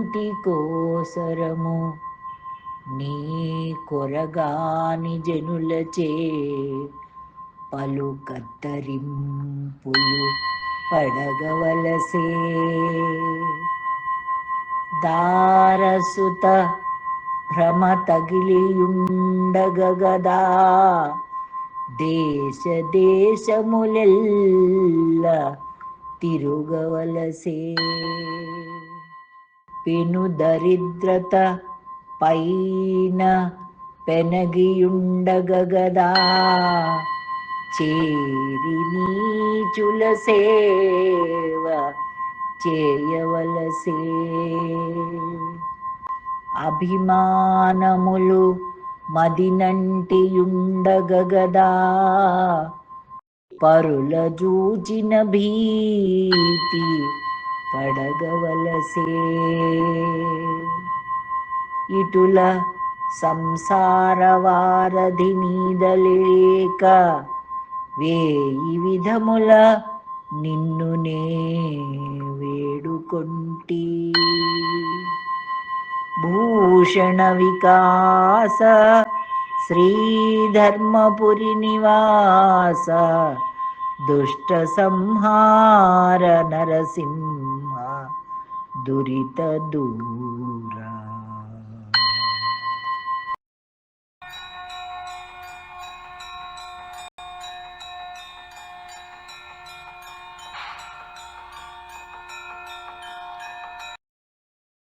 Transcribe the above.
కంటి కోసరము నీ కొరగాని జనులచే పలు కత్తరింపులు పడగవలసే. దారసుత భ్రమ తగిలియుండగదా దేశ దేశములెల్ల తిరుగవలసే. పెను దరిద్రత పైన పెనగియుండగదా చేరి నీచుల సేవ చేయవలసే. అభిమానములు మదినంటియుండగదా పరుల జూచిన భీతి పడగవలసే. ఇటుల సంసార వారధి మీదలేక వేయి విధముల నిన్నునే వేడుకొంటి. భూషణ వికాస శ్రీధర్మపురి నివాస దుష్ట సంహార నరసింహ Durita dura.